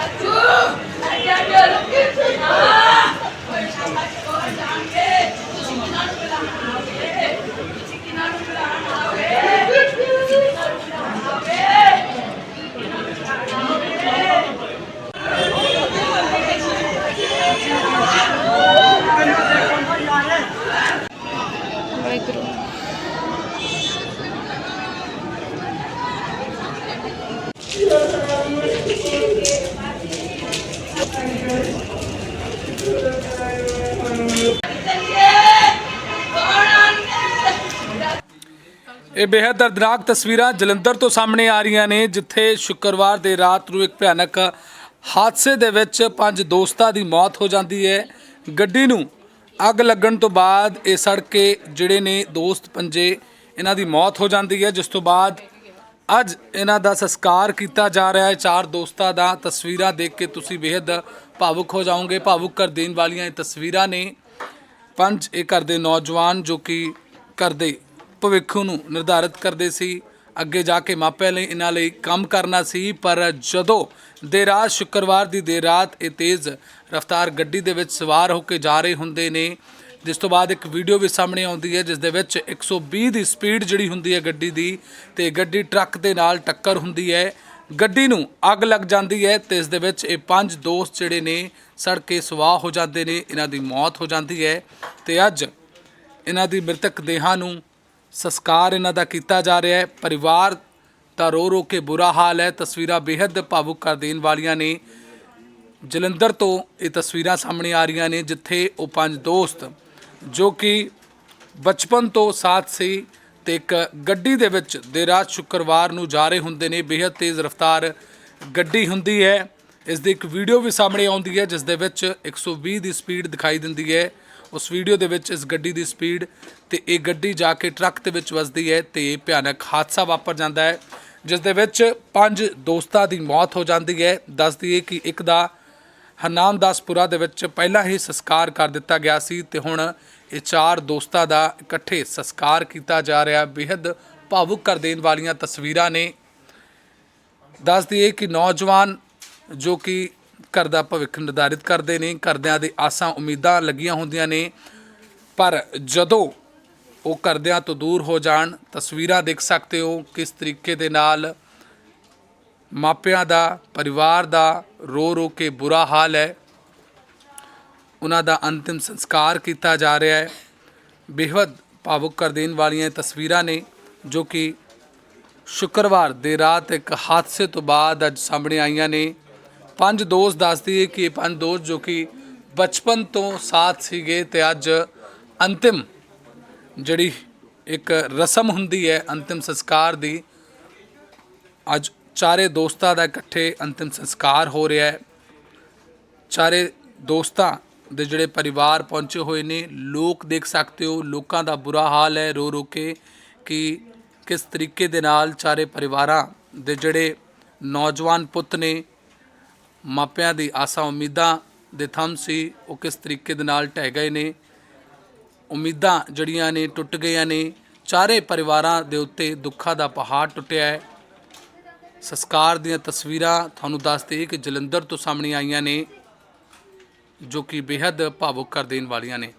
aduh, I got your ਇਹ ਬੇहद ਦਰਦਨਾਕ ਤਸਵੀਰਾਂ ਜਲੰਧਰ ਤੋਂ ਸਾਹਮਣੇ ਆ ਰਹੀਆਂ ਨੇ, ਜਿੱਥੇ ਸ਼ੁੱਕਰਵਾਰ ਦੇ ਰਾਤ ਨੂੰ ਇੱਕ ਭਿਆਨਕ ਹਾਦਸੇ ਦੇ ਵਿੱਚ ਪੰਜ ਦੋਸਤਾਂ ਦੀ ਮੌਤ ਹੋ ਜਾਂਦੀ ਹੈ। ਗੱਡੀ ਨੂੰ ਅੱਗ ਲੱਗਣ ਤੋਂ ਬਾਅਦ ਇਹ ਸੜਕੇ ਜਿਹੜੇ ਨੇ ਦੋਸਤ ਪੰਜੇ, ਇਹਨਾਂ ਦੀ ਮੌਤ ਹੋ ਜਾਂਦੀ ਹੈ। ਜਿਸ ਤੋਂ ਬਾਅਦ ਅੱਜ ਇਹਨਾਂ ਦਾ ਸੰਸਕਾਰ ਕੀਤਾ ਜਾ ਰਿਹਾ ਹੈ। ਚਾਰ ਦੋਸਤਾਂ ਦਾ ਤਸਵੀਰਾਂ ਦੇਖ ਕੇ ਤੁਸੀਂ ਬੇहद ਭਾਵੁਕ ਹੋ ਜਾਓਗੇ। ਭਾਵੁਕ ਕਰ ਦੇਣ ਵਾਲੀਆਂ ਇਹ ਤਸਵੀਰਾਂ ਨੇ। ਪੰਜ, ਇਹ ਘਰ ਦੇ ਨੌਜਵਾਨ ਜੋ ਕਿ ਕਰਦੇ ਭਵਿੱਖ ਨੂੰ ਨਿਰਧਾਰਿਤ ਕਰਦੇ ਸੀ। ਅੱਗੇ ਜਾ ਕੇ ਮਾਪਿਆਂ ਲਈ ਇਹਨਾਂ ਲਈ ਕੰਮ ਕਰਨਾ ਸੀ, ਪਰ ਜਦੋਂ ਦੇਰ ਰਾਤ ਸ਼ੁੱਕਰਵਾਰ ਦੀ ਦੇਰ ਰਾਤ ਇਹ ਤੇਜ਼ ਰਫ਼ਤਾਰ ਗੱਡੀ ਦੇ ਵਿੱਚ ਸਵਾਰ ਹੋ ਕੇ ਜਾ ਰਹੇ ਹੁੰਦੇ ਨੇ, ਜਿਸ ਤੋਂ ਬਾਅਦ ਇੱਕ ਵੀਡੀਓ ਵੀ ਸਾਹਮਣੇ ਆਉਂਦੀ ਹੈ, ਜਿਸ ਦੇ ਵਿੱਚ 120 ਦੀ ਸਪੀਡ ਜਿਹੜੀ ਹੁੰਦੀ ਹੈ ਗੱਡੀ ਦੀ, ਤੇ ਗੱਡੀ ਟਰੱਕ ਦੇ ਨਾਲ ਟੱਕਰ ਹੁੰਦੀ ਹੈ। ਗੱਡੀ ਨੂੰ ਅੱਗ ਲੱਗ ਜਾਂਦੀ ਹੈ ਤੇ ਇਸ ਦੇ ਵਿੱਚ ਇਹ ਪੰਜ ਦੋਸਤ ਜਿਹੜੇ ਨੇ ਸੜ ਕੇ ਸਵਾਹ ਹੋ ਜਾਂਦੇ ਨੇ, ਇਹਨਾਂ ਦੀ ਮੌਤ ਹੋ ਜਾਂਦੀ ਹੈ ਤੇ ਅੱਜ ਇਹਨਾਂ ਦੀ ਮ੍ਰਿਤਕ ਦੇਹਾਂ ਨੂੰ ਸੰਸਕਾਰ ਇਹਨਾਂ ਦਾ ਕੀਤਾ ਜਾ ਰਿਹਾ ਹੈ। ਪਰਿਵਾਰ ਦਾ ਰੋ ਰੋ ਕੇ ਬੁਰਾ ਹਾਲ ਹੈ। ਤਸਵੀਰਾਂ ਬੇहद ਭਾਵੁਕ ਕਰ ਦੇਣ ਵਾਲੀਆਂ ਨੇ। ਜਲੰਧਰ ਤੋਂ ਇਹ ਤਸਵੀਰਾਂ ਸਾਹਮਣੇ ਆ ਰਹੀਆਂ ਨੇ, ਜਿੱਥੇ ਉਹ ਪੰਜ ਦੋਸਤ, ਜੋ ਕਿ ਬਚਪਨ ਤੋਂ ਸਾਥ ਸੀ ਤੇ ਇੱਕ ਗੱਡੀ ਦੇ ਵਿੱਚ ਦੇ ਰਾਤ ਸ਼ੁੱਕਰਵਾਰ ਨੂੰ ਜਾ ਰਹੇ ਹੁੰਦੇ ਨੇ। ਬੇहद ਤੇਜ਼ ਰਫ਼ਤਾਰ ਗੱਡੀ ਹੁੰਦੀ ਹੈ। ਇਸ ਦੀ ਇੱਕ ਵੀਡੀਓ ਵੀ ਸਾਹਮਣੇ ਆਉਂਦੀ ਹੈ, ਜਿਸ ਦੇ ਵਿੱਚ 120 ਦੀ ਸਪੀਡ ਦਿਖਾਈ ਦਿੰਦੀ ਹੈ। ਉਸ ਵੀਡੀਓ ਦੇ ਵਿੱਚ ਇਸ ਗੱਡੀ ਦੀ ਸਪੀਡ ਤੇ ਇਹ ਗੱਡੀ ਜਾ ਕੇ ਟਰੱਕ ਦੇ ਵਿੱਚ ਵੱਜਦੀ ਹੈ ਤੇ ਭਿਆਨਕ ਹਾਦਸਾ ਵਾਪਰ ਜਾਂਦਾ ਹੈ, ਜਿਸ ਦੇ ਵਿੱਚ ਪੰਜ ਦੋਸਤਾਂ ਦੀ ਮੌਤ ਹੋ ਜਾਂਦੀ ਹੈ। ਦੱਸਦੀ ਹੈ ਕਿ ਇੱਕ ਦਾ ਹਰਨਾਮਦਾਸਪੁਰਾ ਦੇ ਵਿੱਚ ਪਹਿਲਾਂ ਹੀ ਸੰਸਕਾਰ ਕਰ ਦਿੱਤਾ ਗਿਆ ਸੀ ਤੇ ਹੁਣ ਇਹ ਚਾਰ ਦੋਸਤਾਂ ਦਾ ਇਕੱਠੇ ਸੰਸਕਾਰ ਕੀਤਾ ਜਾ ਰਿਹਾ। ਬੇहद ਭਾਵੁਕ ਕਰ ਦੇਣ ਵਾਲੀਆਂ ਤਸਵੀਰਾਂ ਨੇ। ਦੱਸ ਦਈਏ ਕਿ ਨੌਜਵਾਨ ਜੋ ਕਿ ਘਰ ਦਾ ਭਵਿੱਖ ਨਿਰਧਾਰਿਤ ਕਰਦੇ ਨੇ ਘਰਦਿਆਂ ਦੇ ਆਸਾਂ ਉਮੀਦਾਂ ਲੱਗੀਆਂ ਹੁੰਦੀਆਂ ਨੇ। ਪਰ ਜਦੋਂ ਉਹ ਘਰਦਿਆਂ ਤੋਂ ਦੂਰ ਹੋ ਜਾਣ, ਤਸਵੀਰਾਂ ਦੇਖ ਸਕਦੇ ਹੋ ਕਿਸ ਤਰੀਕੇ ਦੇ ਨਾਲ ਮਾਪਿਆਂ ਦਾ, ਪਰਿਵਾਰ ਦਾ ਰੋ ਰੋ ਕੇ ਬੁਰਾ ਹਾਲ ਹੈ। ਉਹਨਾਂ ਦਾ ਅੰਤਿਮ ਸੰਸਕਾਰ ਕੀਤਾ ਜਾ ਰਿਹਾ ਹੈ। ਬੇਹੱਦ ਭਾਵੁਕ ਕਰ ਦੇਣ ਵਾਲੀਆਂ ਤਸਵੀਰਾਂ ਨੇ, ਜੋ ਕਿ ਸ਼ੁੱਕਰਵਾਰ ਦੇ ਰਾਤ ਇੱਕ ਹਾਦਸੇ ਤੋਂ ਬਾਅਦ ਅੱਜ ਸਾਹਮਣੇ ਆਈਆਂ ਨੇ। ਪੰਜ ਦੋਸਤ ਦੱਸਦੀ ਹੈ ਕਿ ਇਹ ਪੰਜ ਦੋਸਤ ਜੋ ਕਿ ਬਚਪਨ ਤੋਂ ਸਾਥ ਸੀਗੇ ਤੇ ਅੱਜ ਅੰਤਿਮ ਜਿਹੜੀ ਇੱਕ ਰਸਮ ਹੁੰਦੀ ਹੈ, ਅੰਤਿਮ ਸੰਸਕਾਰ ਦੀ, ਅੱਜ ਚਾਰੇ ਦੋਸਤਾਂ ਦਾ ਇਕੱਠੇ ਅੰਤਿਮ ਸੰਸਕਾਰ ਹੋ ਰਿਹਾ ਹੈ। ਚਾਰੇ ਦੋਸਤਾਂ ਦੇ ਜਿਹੜੇ ਪਰਿਵਾਰ ਪਹੁੰਚੇ ਹੋਏ ਨੇ, ਲੋਕ ਦੇਖ ਸਕਦੇ ਹੋ, ਲੋਕਾਂ ਦਾ ਬੁਰਾ ਹਾਲ ਹੈ, ਰੋ ਰੋ ਕੇ ਕਿ ਕਿਸ ਤਰੀਕੇ ਦੇ ਨਾਲ ਚਾਰੇ ਪਰਿਵਾਰਾਂ ਦੇ ਜਿਹੜੇ ਨੌਜਵਾਨ ਪੁੱਤ ਨੇ ਮਾਪਿਆਂ ਦੀ ਆਸਾਂ ਉਮੀਦਾਂ ਦੇ ਥੰਮ ਸੀ, ਉਹ ਕਿਸ ਤਰੀਕੇ ਦੇ ਨਾਲ ਢਹਿ ਗਏ ਨੇ? ਉਮੀਦਾਂ ਜਿਹੜੀਆਂ ਨੇ, ਟੁੱਟ ਗਈਆਂ ਨੇ। ਚਾਰੇ ਪਰਿਵਾਰਾਂ ਦੇ ਉੱਤੇ ਦੁੱਖਾਂ ਦਾ ਪਹਾੜ ਟੁੱਟਿਆ ਹੈ। ਸੰਸਕਾਰ ਦੀਆਂ ਤਸਵੀਰਾਂ ਤੁਹਾਨੂੰ ਦੱਸਦੇ ਕਿ ਜਲੰਧਰ ਤੋਂ ਸਾਹਮਣੇ ਆਈਆਂ ਨੇ, ਜੋ ਕਿ ਬੇहद ਭਾਵੁਕ ਕਰ ਦੇਣ ਵਾਲੀਆਂ ਨੇ।